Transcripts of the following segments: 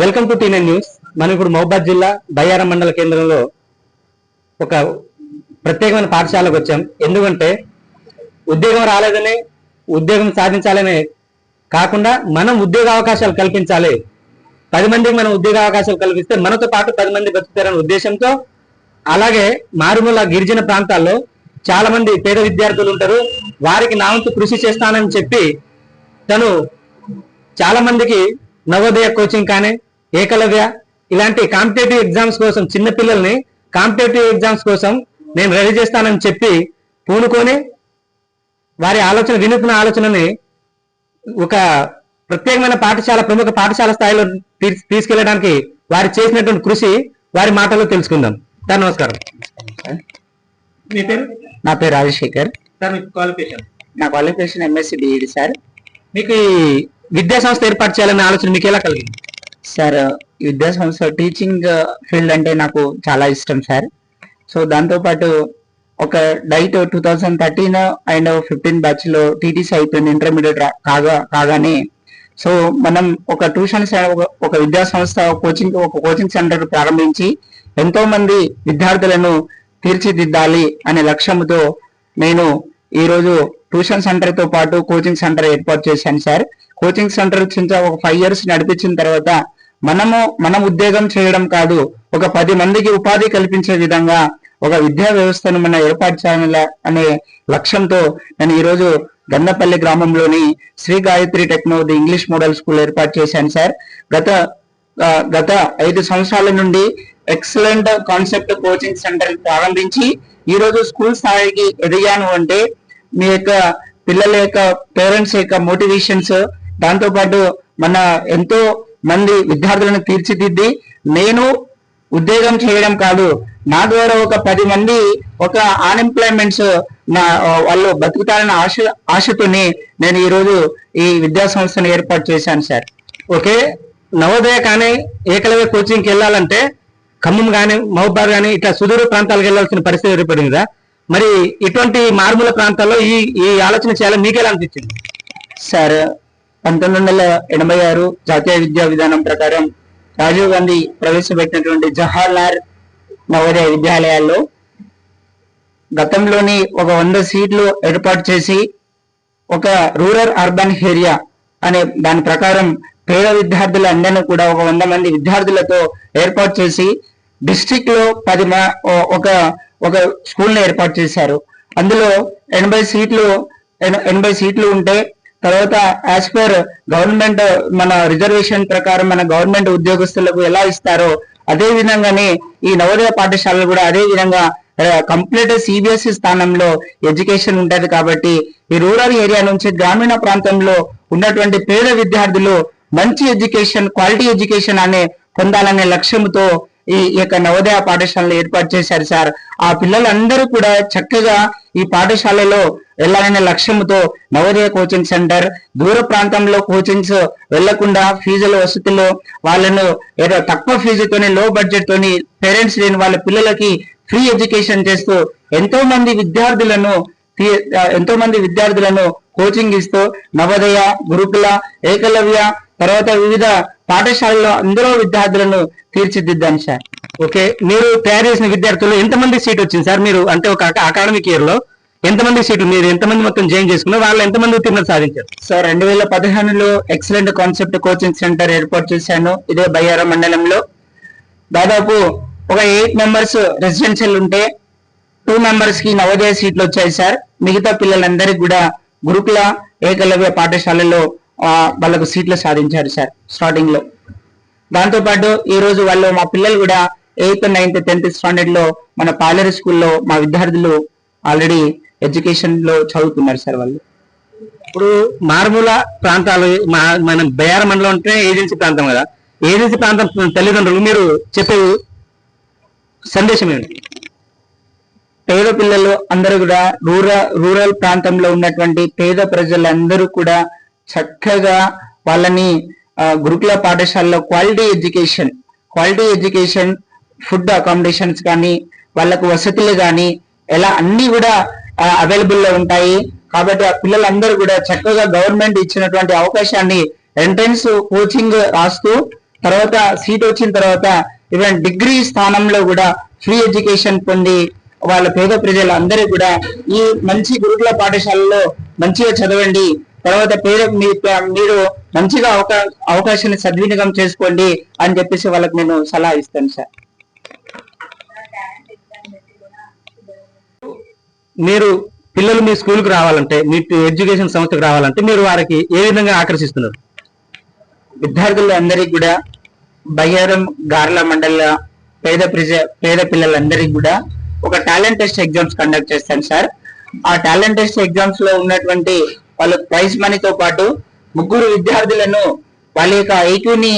Welcome to టీనైన్ news. మనం ఇప్పుడు మహబాద్ జిల్లా బయ్యారం మండల కేంద్రంలో ఒక ప్రత్యేకమైన పాఠశాలకు వచ్చాం. ఎందుకంటే ఉద్యోగం రాలేదని ఉద్యోగం సాధించాలనే కాకుండా మనం ఉద్యోగ అవకాశాలు కల్పించాలి. పది మందికి మనం ఉద్యోగ అవకాశాలు కల్పిస్తే మనతో పాటు పది మంది బతుకుతారనే ఉద్దేశంతో అలాగే మారుమూల గిరిజన ప్రాంతాల్లో చాలా మంది పేద విద్యార్థులు ఉంటారు. వారికి నా వంతు కృషి చేస్తానని చెప్పి తను చాలా మందికి నవోదయ కోచింగ్ కానీ ఏకలవ్య ఇలాంటి కాంపిటేటివ్ ఎగ్జామ్స్ కోసం చిన్న పిల్లల్ని కాంపిటేటివ్ ఎగ్జామ్స్ కోసం నేను రెడీ చేస్తానని చెప్పి పూనుకొని వారి ఆలోచన వినూత్న ఆలోచనని ఒక ప్రత్యేకమైన పాఠశాల ప్రముఖ పాఠశాల స్థాయిలో తీ- తీసుకెళ్ళడానికి వారు చేసినటువంటి కృషి వారి మాటల్లో తెలుసుకుందాం. సార్ నమస్కారం. మీ పేరు? నా పేరు రాజశేఖర్. సార్ మీకు క్వాలిఫికేషన్? నా క్వాలిఫికేషన్ ఎంఎస్సి బిఈడి సార్. మీకు ఈ విద్యా సంస్థ ఏర్పాటు చేయాలనే ఆలోచన మీకు ఎలా కలిగింది? సార్ ఈ విద్యా సంస్థ టీచింగ్ ఫీల్డ్ అంటే నాకు చాలా ఇష్టం సార్. సో దాంతోపాటు ఒక DIET two thousand thirteen and fifteen బ్యాచ్లో టీటీసీ అయిపోయింది ఇంటర్మీడియట్ కాగా కాగానే. సో మనం ఒక ట్యూషన్ ఒక విద్యా సంస్థ కోచింగ్ ఒక కోచింగ్ సెంటర్ ప్రారంభించి ఎంతో మంది విద్యార్థులను తీర్చిదిద్దాలి అనే లక్ష్యంతో నేను ఈరోజు ట్యూషన్ సెంటర్తో పాటు కోచింగ్ సెంటర్ ఏర్పాటు చేశాను సార్. కోచింగ్ సెంటర్ చింత ఒక ఫైవ్ ఇయర్స్ నడిపించిన తర్వాత మనము మనం ఉద్యోగం చేయడం కాదు ఒక పది మందికి ఉపాధి కల్పించే విధంగా ఒక విద్యా వ్యవస్థను మనం ఏర్పాటు చేయాలి అనే లక్ష్యంతో నేను ఈరోజు గన్నపల్లి గ్రామంలోని Shri Gayatri techno the English model school ఏర్పాటు చేశాను సార్. గత గత ఐదు సంవత్సరాల నుండి ఎక్సలెంట్ కాన్సెప్ట్ కోచింగ్ సెంటర్ ప్రారంభించి ఈ రోజు స్కూల్ స్థాయికి ఎదిగాను అంటే మీ యొక్క పిల్లల యొక్క పేరెంట్స్ యొక్క మోటివేషన్స్ దాంతోపాటు మన ఎంతో మంది విద్యార్థులను తీర్చిదిద్ది నేను ఉద్యోగం చేయడం కాదు నా ద్వారా ఒక పది మంది ఒక అన్ఎంప్లాయ్మెంట్స్ నా వాళ్ళు బతుకుతారన్న ఆశ ఆశతోని నేను ఈరోజు ఈ విద్యా సంస్థను ఏర్పాటు చేశాను సార్. ఓకే? నవోదయ కానీ ఏకలవ్య కోచింగ్కి వెళ్ళాలంటే ఖమ్మం కానీ మహబాద్ కానీ ఇట్లా సుదూర ప్రాంతాలకు వెళ్ళాల్సిన పరిస్థితి ఏర్పడింది మరి ఇటువంటి మారుమూల ప్రాంతాల్లో ఈ ఈ ఆలోచన చేయాలని మీకు ఎలా అనిపించింది? సార్ పంతొమ్మిది వందల ఎనభై ఆరు జాతీయ విద్యా విధానం ప్రకారం రాజీవ్ గాంధీ ప్రవేశపెట్టినటువంటి జవహర్లాల్ నవోదయ విద్యాలయాల్లో గతంలోని ఒక వంద సీట్లు ఏర్పాటు చేసి ఒక రూరల్ అర్బన్ ఏరియా అనే దాని ప్రకారం పేద విద్యార్థులందరినీ కూడా ఒక వంద మంది విద్యార్థులతో ఏర్పాటు చేసి డిస్టిక్లో పది ఒక ఒక స్కూల్ని ఏర్పాటు చేశారు. అందులో ఎనభై సీట్లు ఎనభై సీట్లు ఉంటే తర్వాత యాజ్ పర్ గవర్నమెంట్ మన రిజర్వేషన్ ప్రకారం మన గవర్నమెంట్ ఉద్యోగస్తులకు ఎలా ఇస్తారో అదే విధంగానే ఈ నవోదయ పాఠశాలలు కూడా అదే విధంగా కంప్లీట్ సిబిఎస్ఈ స్థానంలో ఎడ్యుకేషన్ ఉంటది కాబట్టి ఈ రూరల్ ఏరియా నుంచి గ్రామీణ ప్రాంతంలో ఉన్నటువంటి పేద విద్యార్థులు మంచి ఎడ్యుకేషన్ క్వాలిటీ ఎడ్యుకేషన్ అనే పొందాలనే లక్ష్యంతో ఈ ఈ యొక్క నవోదయ పాఠశాలను ఏర్పాటు చేశారు సార్. ఆ పిల్లలందరూ కూడా చక్కగా ఈ పాఠశాలలో వెళ్ళాలనే లక్ష్యంతో నవోదయ కోచింగ్ సెంటర్ దూర ప్రాంతంలో కోచింగ్స్ వెళ్ళకుండా ఫీజుల వసతిలో వాళ్ళను ఏదో తక్కువ ఫీజుతోని లో బడ్జెట్ తోని పేరెంట్స్ లేని వాళ్ళ పిల్లలకి ఫ్రీ ఎడ్యుకేషన్ చేస్తూ ఎంతో మంది విద్యార్థులను తీ- ఎంతో మంది విద్యార్థులను కోచింగ్ ఇస్తూ నవోదయ గురుకుల ఏకలవ్య తర్వాత వివిధ పాఠశాలలో అందరూ విద్యార్థులను తీర్చిదిద్దాను సార్. ఓకే మీరు తయారు చేసిన విద్యార్థులు ఎంతమంది సీట్ వచ్చింది సార్? మీరు అంటే ఒక అకాడమిక్ ఇయర్లో ఎంతమంది సీట్లు మీరు ఎంతమంది మొత్తం జాయిన్ చేసుకున్నారు వాళ్ళు ఎంతమంది ఉత్తీర్ణత సాధించారు? సార్ రెండు వేల పదిహేనులో ఎక్సలెంట్ కాన్సెప్ట్ కోచింగ్ సెంటర్ ఏర్పాటు చేశాను. ఇదే బయ్యారం మండలంలో. దాదాపు ఒక ఎయిట్ మెంబర్స్ రెసిడెన్షియల్ ఉంటే టూ మెంబర్స్కి నవోదయ సీట్లు వచ్చాయి సార్ మిగతా పిల్లలందరికీ కూడా గురుకుల ఏకలవ్య పాఠశాలలో వాళ్ళకు సీట్లు సాధించారు సార్ స్టార్టింగ్లో. దాంతో పాటు ఈ రోజు వాళ్ళు మా పిల్లలు కూడా ఎయిత్ నైన్త్ టెన్త్ స్టాండర్డ్లో మన పాలేరు స్కూల్లో మా విద్యార్థులు ఆల్రెడీ ఎడ్యుకేషన్లో చదువుతున్నారు సార్ వాళ్ళు. ఇప్పుడు మారుమూల ప్రాంతాలు మన బయార మండలం అంటే ఏజెన్సీ ప్రాంతం కదా. ఏజెన్సీ ప్రాంతం తల్లిదండ్రులు మీరు చెప్పే సందేశం ఏంటి పేద పిల్లలు అందరూ కూడా రూరల్ రూరల్ ప్రాంతంలో ఉన్నటువంటి పేద ప్రజలందరూ కూడా చక్కగా వాళ్ళని గురుకుల పాఠశాలలో quality education quality education food accommodations కానీ వాళ్ళకు వసతులు కానీ ఎలా అన్ని కూడా అవైలబుల్లో ఉంటాయి. కాబట్టి ఆ పిల్లలందరూ కూడా చక్కగా గవర్నమెంట్ ఇచ్చినటువంటి అవకాశాన్ని ఎంట్రన్స్ కోచింగ్ రాస్తూ తర్వాత సీట్ వచ్చిన తర్వాత ఈవెన్ డిగ్రీ స్థానంలో కూడా ఫ్రీ ఎడ్యుకేషన్ పొంది వాళ్ళ పేద ప్రజలందరూ కూడా ఈ మంచి గురుకుల పాఠశాలలో మంచిగా చదవండి. తర్వాత పేద మీరు మంచిగా అవకా అవకాశాన్ని సద్వినియోగం చేసుకోండి అని చెప్పేసి వాళ్ళకి నేను సలహా ఇస్తాను సార్. మీరు పిల్లలు మీ స్కూల్కి రావాలంటే మీ ఎడ్యుకేషన్ సంస్థకు రావాలంటే మీరు వారికి ఏ విధంగా ఆకర్షిస్తున్నారు? విద్యార్థులందరికీ కూడా బయ్యారం గార్ల మండల పేద ప్రజ పేద పిల్లలందరికీ కూడా ఒక టాలెంట్ టెస్ట్ ఎగ్జామ్స్ కండక్ట్ చేస్తాను సార్. ఆ టాలెంట్ టెస్ట్ ఎగ్జామ్స్లో ఉన్నటువంటి వాళ్ళ ప్రైజ్ మనీతో పాటు ముగ్గురు విద్యార్థులను వాళ్ళ యొక్క ఐక్యూని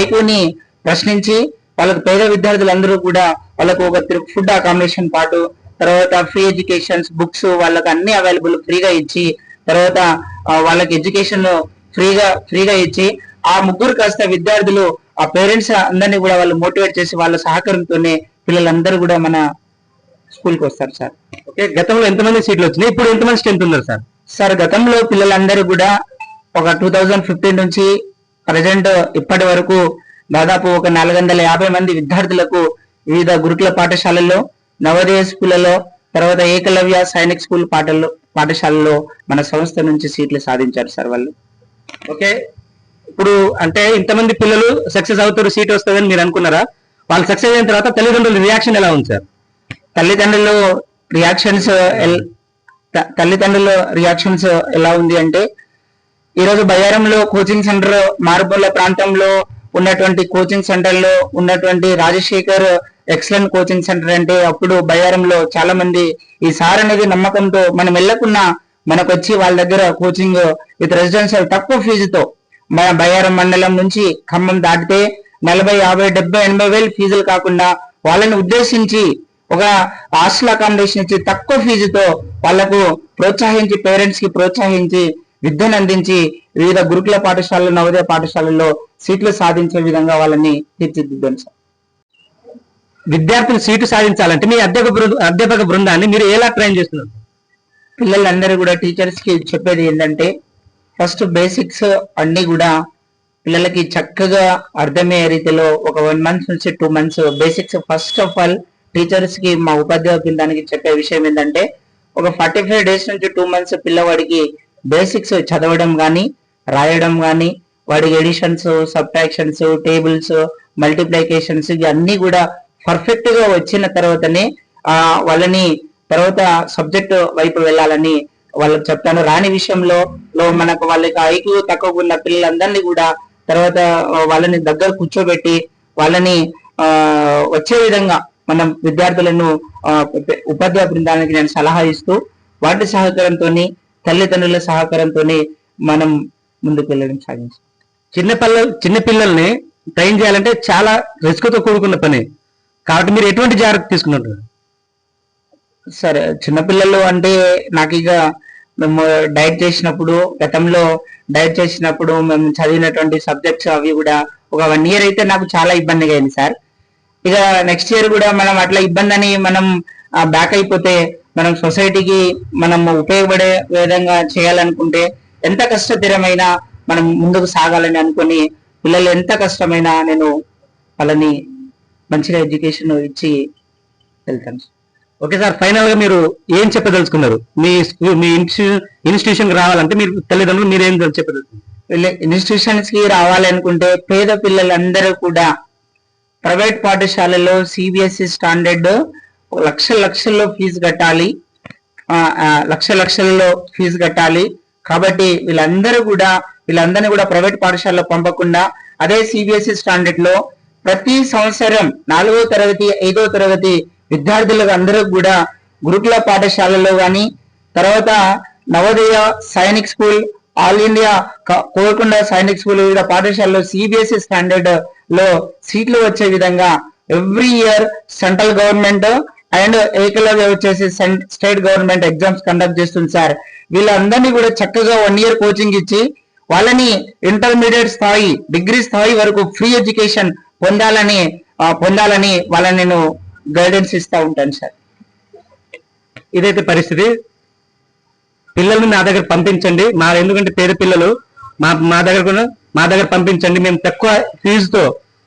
ఐక్యూని ప్రశ్నించి వాళ్ళకు పేద విద్యార్థులందరూ కూడా వాళ్ళకు ఒక ఫుడ్ అకామిడేషన్ పాటు తర్వాత ఫ్రీ ఎడ్యుకేషన్స్ బుక్స్ వాళ్ళకి అన్ని అవైలబుల్ ఫ్రీగా ఇచ్చి తర్వాత వాళ్ళకి ఎడ్యుకేషన్ ఫ్రీగా ఫ్రీగా ఇచ్చి ఆ ముగ్గురు కాస్త విద్యార్థులు ఆ పేరెంట్స్ అందరినీ కూడా వాళ్ళు మోటివేట్ చేసి వాళ్ళ సహకారంతోనే పిల్లలందరూ కూడా మన స్కూల్కి వస్తారు సార్ ఓకే గతంలో ఎంతమంది సీట్లు వచ్చినాయి? ఇప్పుడు ఎంతమంది స్ట్రెంత్ ఉన్నారు సార్ సార్ గతంలో పిల్లలందరూ కూడా ఒక టూ థౌజండ్ ఫిఫ్టీన్ నుంచి ప్రజెంట్ ఇప్పటి వరకు దాదాపు ఒక నాలుగు వందల యాభై మంది విద్యార్థులకు వివిధ గురుకుల పాఠశాలల్లో నవోదయ స్కూళ్ళలో తర్వాత ఏకలవ్య సైనిక్ స్కూల్ పాఠల్లో పాఠశాలలో మన సంస్థ నుంచి సీట్లు సాధించారు సార్ వాళ్ళు. ఓకే? ఇప్పుడు అంటే ఇంతమంది పిల్లలు సక్సెస్ అవుతారు సీట్ వస్తుందని మీరు అనుకున్నారా? వాళ్ళు సక్సెస్ అయిన తర్వాత తల్లిదండ్రుల రియాక్షన్ ఎలా ఉంది సార్? తల్లిదండ్రులు రియాక్షన్స్ తల్లిదండ్రుల రియాక్షన్స్ ఎలా ఉంది అంటే ఈరోజు బయ్యారంలో కోచింగ్ సెంటర్ మారుమూల ప్రాంతంలో ఉన్నటువంటి కోచింగ్ సెంటర్లో ఉన్నటువంటి రాజశేఖర్ ఎక్సలెంట్ కోచింగ్ సెంటర్ అంటే అప్పుడు బయ్యారంలో చాలా మంది ఈ సార్ అనేది నమ్మకంతో మనం వెళ్ళకున్నా మనకు వచ్చి వాళ్ళ దగ్గర కోచింగ్ విత్ రెసిడెన్షియల్ తక్కువ ఫీజుతో మన బయ్యారం మండలం నుంచి ఖమ్మం దాటితే నలభై యాభై డెబ్బై ఎనభై వేలు ఫీజులు కాకుండా వాళ్ళని ఉద్దేశించి ఒక హాస్టల్ అకామిడేషన్ ఇచ్చి తక్కువ ఫీజుతో వాళ్ళకు ప్రోత్సహించి పేరెంట్స్కి ప్రోత్సహించి విద్యను అందించి వివిధ గురుకుల పాఠశాలలు నవోదయ పాఠశాలల్లో సీట్లు సాధించే విధంగా వాళ్ళని తీర్చిదిద్దాం సార్. విద్యార్థులు సీటు సాధించాలంటే మీ అధ్యాపక బృంద అధ్యాపక బృందాన్ని మీరు ఎలా ట్రైన్ చేస్తున్నారు? పిల్లలందరూ కూడా టీచర్స్కి చెప్పేది ఏంటంటే ఫస్ట్ బేసిక్స్ అన్ని కూడా పిల్లలకి చక్కగా అర్థమయ్యే రీతిలో ఒక వన్ మంత్ నుంచి two months basics first of all టీచర్స్కి మా ఉపాధ్యాయ బృందానికి చెప్పే విషయం ఏంటంటే ఒక ఫార్టీ ఫైవ్ డేస్ నుంచి టూ మంత్స్ పిల్లవాడికి బేసిక్స్ చదవడం కానీ రాయడం కానీ వాడికి ఎడిషన్స్ సబ్ట్రాక్షన్స్ టేబుల్స్ మల్టిప్లికేషన్స్ ఇవన్నీ కూడా పర్ఫెక్ట్గా వచ్చిన తర్వాతనే ఆ వాళ్ళని తర్వాత సబ్జెక్ట్ వైపు వెళ్ళాలని వాళ్ళకి చెప్తాను. రాని విషయంలో లో మనకు వాళ్ళకి ఐక్యూ తక్కువ ఉన్న పిల్లలందరినీ కూడా తర్వాత వాళ్ళని దగ్గర కూర్చోబెట్టి వాళ్ళని ఆ వచ్చే విధంగా మనం విద్యార్థులను ఉపాధ్యాయ బృందానికి నేను సలహా ఇస్తూ వాటి సహకారంతో తల్లిదండ్రుల సహకారంతో మనం ముందుకు వెళ్ళడం సాధించాం చిన్న పిల్లలు చిన్న పిల్లల్ని ట్రైన్ చేయాలంటే చాలా రిస్క్తో కూడుకున్న పని. కాబట్టి మీరు ఎటువంటి జాగ్రత్త తీసుకున్నారు సరే చిన్నపిల్లలు అంటే నాకు ఇక మేము డైట్ చేసినప్పుడు గతంలో డైట్ చేసినప్పుడు మేము చదివినటువంటి సబ్జెక్ట్స్ అవి కూడా ఒక వన్ ఇయర్ అయితే నాకు చాలా ఇబ్బందిగా అయింది సార్. ఇక నెక్స్ట్ ఇయర్ కూడా మనం అట్లా ఇబ్బంది అని మనం బ్యాక్ అయిపోతే మనం సొసైటీకి మనం ఉపయోగపడే విధంగా చేయాలనుకుంటే ఎంత కష్టతరమైనా మనం ముందుకు సాగాలని అనుకొని పిల్లలు ఎంత కష్టమైనా నేను వాళ్ళని మంచిగా ఎడ్యుకేషన్ ఇచ్చి వెళ్తాను. ఓకే సార్ ఫైనల్గా మీరు ఏం చెప్పదలుచుకున్నారు? మీ స్కూల్ మీ ఇన్స్టిట్యూషన్కి రావాలంటే మీరు తల్లిదండ్రులు మీరు ఏం చెప్పదలుచుకున్నారు? ఇన్స్టిట్యూషన్స్కి రావాలనుకుంటే పేద పిల్లలందరూ కూడా ప్రైవేట్ పాఠశాలలో సిబిఎస్ఈ స్టాండర్డ్ లక్ష లక్షల్లో ఫీజు కట్టాలి. లక్ష లక్షల్లో ఫీజు కట్టాలి. కాబట్టి వీళ్ళందరూ కూడా వీళ్ళందరినీ కూడా ప్రైవేట్ పాఠశాలలో పంపకుండా అదే సిబిఎస్ఈ స్టాండర్డ్లో ప్రతి సంవత్సరం నాలుగో తరగతి ఐదో తరగతి విద్యార్థులకు అందరూ కూడా గురుకుల పాఠశాలలో కానీ తర్వాత Navodaya Sainik school all India క- కోరుకొండ సైనిక్ స్కూల్ వివిధ పాఠశాలలో సిబిఎస్ఈ స్టాండర్డ్లో సీట్లు వచ్చే విధంగా every year central government and Eklavya వచ్చేసి స్టేట్ గవర్నమెంట్ ఎగ్జామ్స్ కండక్ట్ చేస్తుంది సార్. వీళ్ళందరినీ కూడా చక్కగా వన్ ఇయర్ కోచింగ్ ఇచ్చి వాళ్ళని ఇంటర్మీడియట్ స్థాయి డిగ్రీ స్థాయి వరకు ఫ్రీ ఎడ్యుకేషన్ పొందాలని పొందాలని వాళ్ళని నేను గైడెన్స్ ఇస్తూ ఉంటాను సార్. ఇదైతే పరిస్థితి. పిల్లల్ని నా దగ్గర పంపించండి. మా ఎందుకంటే పేద పిల్లలు మా మా దగ్గర కూడా మా దగ్గర పంపించండి. మేము తక్కువ ఫీజుతో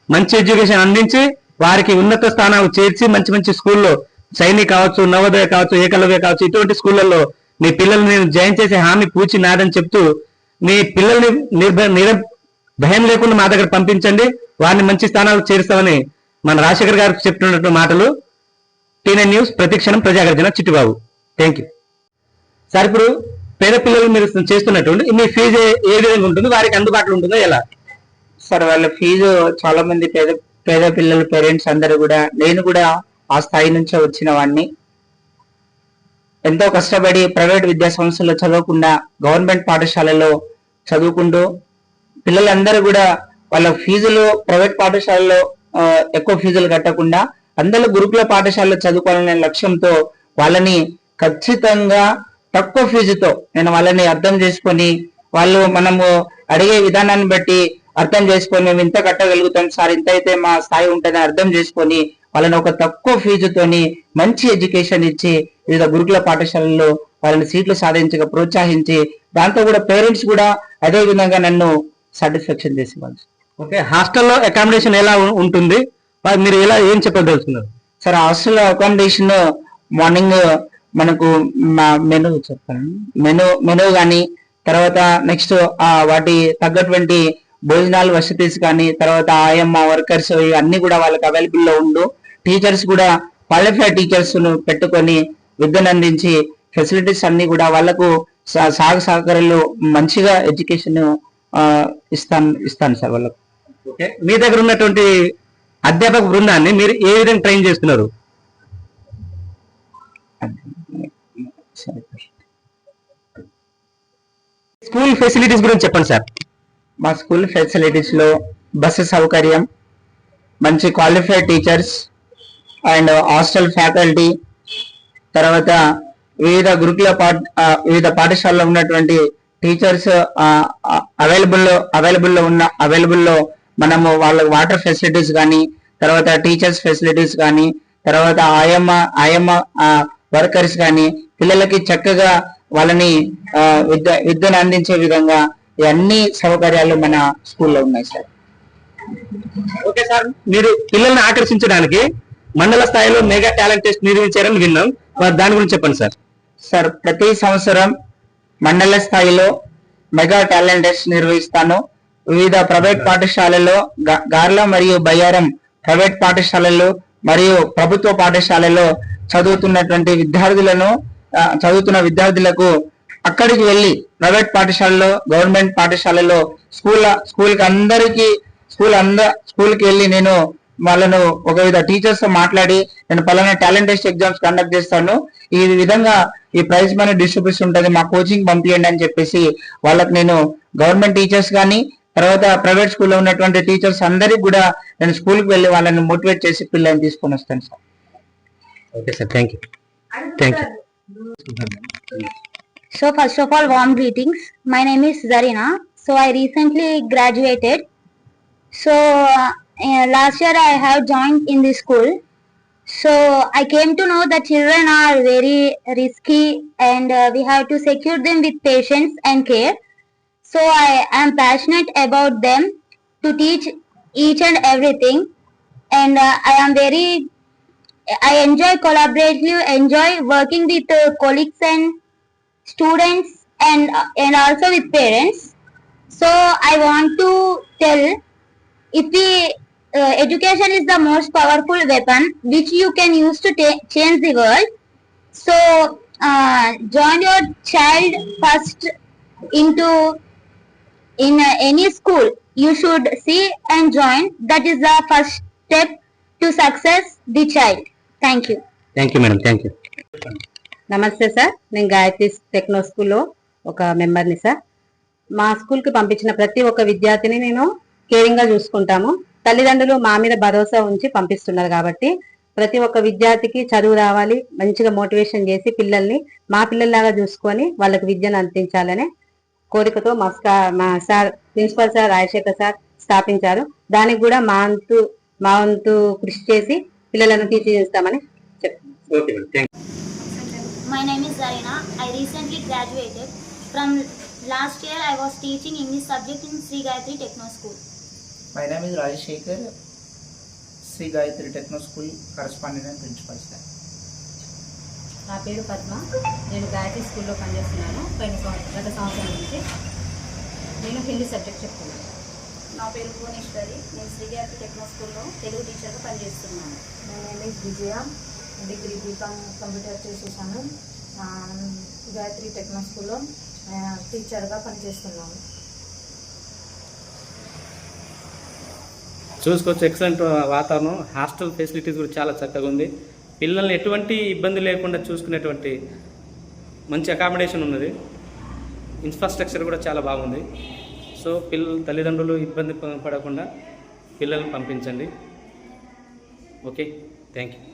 మంచి ఎడ్యుకేషన్ అందించి వారికి ఉన్నత స్థానాలు చేర్చి మంచి మంచి స్కూల్లో సైనిక్ కావచ్చు నవోదయ కావచ్చు ఏకలవ్య కావచ్చు ఇటువంటి స్కూళ్ళల్లో మీ పిల్లల్ని నేను జాయిన్ చేసే హామీ పూచి నాదని చెప్తూ మీ పిల్లల్ని నిర్భ నిర భయం లేకుండా మా దగ్గర పంపించండి. వారిని మంచి స్థానాలకు చేరుస్తామని మన రాజశేఖర్ గారు చెప్తున్నట్టు మాటలు టీనై న్యూస్ ప్రతిక్షణం Prajagarjana Chittibabu. Thank you sir ఇప్పుడు పేద పిల్లలు మీరు చేస్తున్నటువంటి మీ ఫీజు ఏ- ఏ విధంగా ఉంటుంది? వారికి అందుబాటులో ఉంటుందో ఎలా? సార్ వాళ్ళ ఫీజు చాలా మంది పేద పేద పిల్లల పేరెంట్స్ అందరూ కూడా నేను కూడా ఆ స్థాయి నుంచే వచ్చిన వాడిని. ఎంతో కష్టపడి ప్రైవేట్ విద్యా సంస్థల్లో చదవకుండా గవర్నమెంట్ పాఠశాలలో చదువుకుంటూ పిల్లలందరూ కూడా వాళ్ళ ఫీజులు ప్రైవేట్ పాఠశాలలో ఎక్కువ ఫీజులు కట్టకుండా అందరూ గురుకుల పాఠశాలలో చదువుకోవాలనే లక్ష్యంతో వాళ్ళని ఖచ్చితంగా తక్కువ ఫీజుతో నేను వాళ్ళని అర్థం చేసుకొని వాళ్ళు మనము అడిగే విధానాన్ని బట్టి అర్థం చేసుకొని మేము ఇంత కట్టగలుగుతాం సార్ ఇంత అయితే మా స్థాయి ఉంటుందని అర్థం చేసుకొని వాళ్ళని ఒక తక్కువ ఫీజుతోని మంచి ఎడ్యుకేషన్ ఇచ్చి వివిధ గురుకుల పాఠశాలల్లో వాళ్ళని సీట్లు సాధించగా ప్రోత్సహించి దాంతో కూడా పేరెంట్స్ కూడా అదే విధంగా నన్ను సాటిస్ఫాక్షన్ చేసేవాళ్ళు. ఓకే హాస్టల్లో అకామిడేషన్ ఎలా ఉంటుంది? మీరు ఎలా ఏం చెప్పదలుచుకున్నారు సార్ హాస్టల్ అకామిడేషన్ మార్నింగ్ మనకు మెనూ చెప్తాను. మెనూ మెనూ కానీ తర్వాత నెక్స్ట్ వాటి తగ్గటువంటి భోజనాలు వసతిస్ కానీ తర్వాత ఆయమ్మ వర్కర్స్ అన్ని కూడా వాళ్ళకి అవైలబుల్లో ఉండు. టీచర్స్ కూడా క్వాలిఫైడ్ టీచర్స్ను పెట్టుకొని విద్యను అందించి ఫెసిలిటీస్ అన్ని కూడా వాళ్ళకు సా- సాగు సహకారాలు మంచిగా ఎడ్యుకేషన్ ఇస్తాను ఇస్తాను సార్ వాళ్ళకు. ఓకే. మీ దగ్గర ఉన్నటువంటి అధ్యాపక బృందాన్ని మీరు ఏ విధంగా ట్రైన్ చేస్తున్నారు? స్కూల్ ఫెసిలిటీస్ గురించి చెప్పండి సార్. మా స్కూల్ ఫెసిలిటీస్లో బస్సు సౌకర్యం మంచి qualified teachers and hostel faculty తర్వాత వివిధ గురుకుల పాఠ వివిధ పాఠశాలలో ఉన్నటువంటి టీచర్స్ అవైలబుల్లో అవైలబుల్లో ఉన్న అవైలబుల్లో మనము వాళ్ళ వాటర్ ఫెసిలిటీస్ కానీ తర్వాత టీచర్స్ ఫెసిలిటీస్ కానీ తర్వాత ఆయమ్మ ఆయమ్మ వర్కర్స్ కానీ పిల్లలకి చక్కగా వాళ్ళని విద్య విద్యను అందించే విధంగా అన్ని సౌకర్యాలు మన స్కూల్లో ఉన్నాయి సార్. Okay sir. మీరు పిల్లల్ని ఆకర్షించడానికి మండల స్థాయిలో మెగా టాలెంట్ టెస్ట్ నిర్వహించారని విన్నాం. దాని గురించి చెప్పండి సార్. సార్ ప్రతి సంవత్సరం మండల స్థాయిలో మెగా టాలెంట్ టెస్ట్ నిర్వహిస్తాను. వివిధ ప్రైవేట్ పాఠశాలల్లో గా- గార్ల మరియు బయ్యారం ప్రైవేట్ పాఠశాలల్లో మరియు ప్రభుత్వ పాఠశాలలో చదువుతున్నటువంటి విద్యార్థులను చదువుతున్న విద్యార్థులకు అక్కడికి వెళ్ళి ప్రైవేట్ పాఠశాలలో గవర్నమెంట్ పాఠశాలలో స్కూల్ స్కూల్కి అందరికి స్కూల్ అంద స్కూల్కి వెళ్ళి నేను వాళ్ళను ఒక విధ టీచర్స్తో మాట్లాడి నేను పలానా టాలెంట్ టెస్ట్ ఎగ్జామ్స్ కండక్ట్ చేస్తాను. ఈ విధంగా ఈ ప్రైజ్ మనీ డిస్ట్రిబ్యూషన్ ఉంటుంది మా కోచింగ్ పంపించండి అని చెప్పేసి వాళ్ళకి నేను గవర్నమెంట్ టీచర్స్ కానీ తర్వాత ప్రైవేట్ స్కూల్లో ఉన్నటువంటి టీచర్స్ అందరికి కూడా నేను స్కూల్కి వెళ్ళి వాళ్ళని మోటివేట్ చేసి పిల్లల్ని తీసుకొని వస్తాను sir okay sir thank you thank you So first of all, warm greetings. My name is Zarina. So I recently graduated. So uh, last year I have joined in this school. So I came to know that children are very risky and uh, we have to secure them with patience and care. So I am passionate about them to teach each and everything. And uh, I am very I enjoy collaboratively, enjoy working with uh, colleagues and students and uh, and also with parents. So I want to tell if we uh, education is the most powerful weapon which you can use to change the world. So uh, join your child first into in uh, any school. You should see and join. That is the first step to success the child. Thank you. Thank you madam thank you నమస్తే sir నేను Gayatri techno స్కూల్లో ఒక మెంబర్ని sir మా స్కూల్కి పంపించిన ప్రతి ఒక్క విద్యార్థిని నేను కేరింగ్గా చూసుకుంటాము తల్లిదండ్రులు మా మీద భరోసా ఉంచి పంపిస్తున్నారు కాబట్టి ప్రతి ఒక్క విద్యార్థికి చదువు రావాలి మంచిగా మోటివేషన్ చేసి పిల్లల్ని మా పిల్లల్లాగా చూసుకొని వాళ్ళకి విద్యను అందించాలనే కోరికతో మా sir principal sir Rajasekhar sir స్థాపించారు. దానికి కూడా మా వంతు మా వంతు కృషి చేసి పిల్లలను తీర్చిదిస్తామని చేస్తామని చెప్పారు is I recently graduated from last year I was teaching English subject in techno school my name Rajasekhar Shri Gayatri techno school principal sir నా పేరు పద్మ. నేను గాయత్రి స్కూల్లో పనిచేస్తున్నాను పైన గత సంవత్సరం నుంచి. నేను హిందీ సబ్జెక్ట్ చెప్తున్నాను. నా పేరు భువనేశ్వరి. నేను శ్రీ గాయత్రి టెక్నో స్కూల్లో తెలుగు టీచర్గా పనిచేస్తున్నాను. నా name is Vijaya. Degree BCom computer చేసేసాను. ఆ, గాయత్రి టెక్నో స్కూల్లో టీచర్గా పనిచేస్తున్నాను. చూసుకోవచ్చు. ఎక్సలెంట్ వాతావరణం. హాస్టల్ ఫెసిలిటీస్ కూడా చాలా చక్కగా ఉంది. పిల్లల్ని ఎటువంటి ఇబ్బంది లేకుండా చూసుకునేటువంటి మంచి అకామిడేషన్ ఉన్నది. ఇన్ఫ్రాస్ట్రక్చర్ కూడా చాలా బాగుంది. సో పిల్లలు తల్లిదండ్రులు ఇబ్బంది పడకుండా పిల్లల్ని పంపించండి. Okay thank you